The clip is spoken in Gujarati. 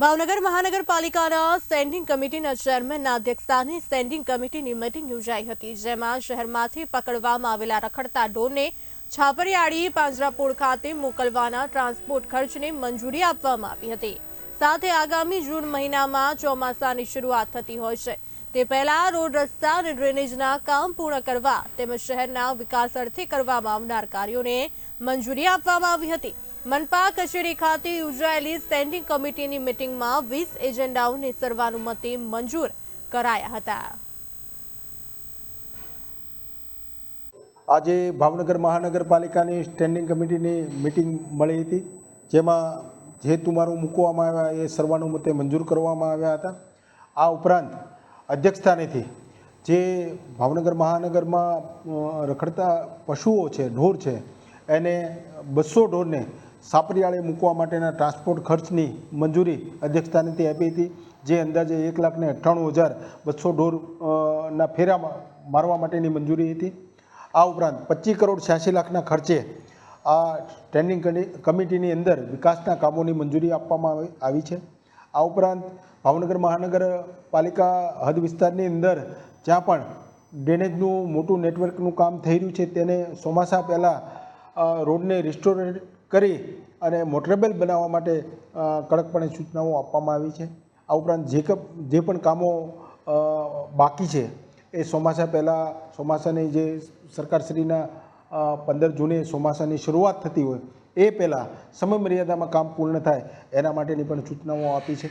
ભાવનગર મહાનગરપાલિકાના સ્ટેન્ડિંગ કમિટીના ચેરમેનના અધ્યક્ષસ્થાને સ્ટેન્ડિંગ કમિટીની મિટિંગ યોજાઈ હતી, જેમાં શહેરમાંથી પકડવામાં આવેલા રખડતા ડોને છાપરિયાળી પાંજરાપોળ ખાતે મોકલવાના ટ્રાન્સપોર્ટ ખર્ચને મંજૂરી આપવામાં આવી હતી. સાથે આગામી જૂન મહિનામાં ચોમાસાની શરૂઆત થતી હોય છે. તે પહેલા રોડ રસ્તા અને ડ્રેનેજના કામ પૂર્ણ કરવા તેમજ શહેરના વિકાસ અર્થે કરવામાં આવનાર કાર્યોને મંજૂરી આપવામાં આવી હતી. મનપા કચેરી ખાતે યોજાયેલી સ્ટેન્ડિંગ કમિટીની મિટિંગમાં વીસ એજન્ડાઓને સર્વાનુમતે મંજૂર કરાયા હતા. આજે ભાવનગર મહાનગરપાલિકાની સ્ટેન્ડિંગ કમિટીની મિટિંગ મળી હતી, જેમાં જે તુમારું મૂકવામાં આવ્યા એ સર્વાનુમતે મંજૂર કરવામાં આવ્યા હતા. આ ઉપરાંત અધ્યક્ષસ્થાનેથી જે ભાવનગર મહાનગરમાં રખડતા પશુઓ છે ઢોર છે એને બસો ઢોરને સાપરિયાળે મૂકવા માટેના ટ્રાન્સપોર્ટ ખર્ચની મંજૂરી અધ્યક્ષસ્થાનેથી આપી હતી જે અંદાજે એક લાખને અઠ્ઠાણું હજાર બસો ઢોર અ, ના ફેરા મારવા માટેની મંજૂરી હતી. આ ઉપરાંત પચીસ કરોડ છ્યાસી લાખના ખર્ચે આ સ્ટેન્ડિંગ કમિટીની અંદર વિકાસના કામોની મંજૂરી આપવામાં આવી છે. આ ઉપરાંત ભાવનગર મહાનગરપાલિકા હદ વિસ્તારની અંદર જ્યાં પણ ડ્રેનેજનું મોટું નેટવર્કનું કામ થઈ રહ્યું છે, તેને ચોમાસા પહેલાં રોડને રિસ્ટોરેટ કરી અને મોટરેબલ બનાવવા માટે કડકપણે સૂચનાઓ આપવામાં આવી છે. આ ઉપરાંત જે જે પણ કામો બાકી છે, એ ચોમાસા પહેલાં, ચોમાસાની જે સરકારશ્રીના પંદર જૂને ચોમાસાની શરૂઆત થતી હોય એ પહેલાં સમય મર્યાદામાં કામ પૂર્ણ થાય એના માટેની પણ સૂચનાઓ આપી છે.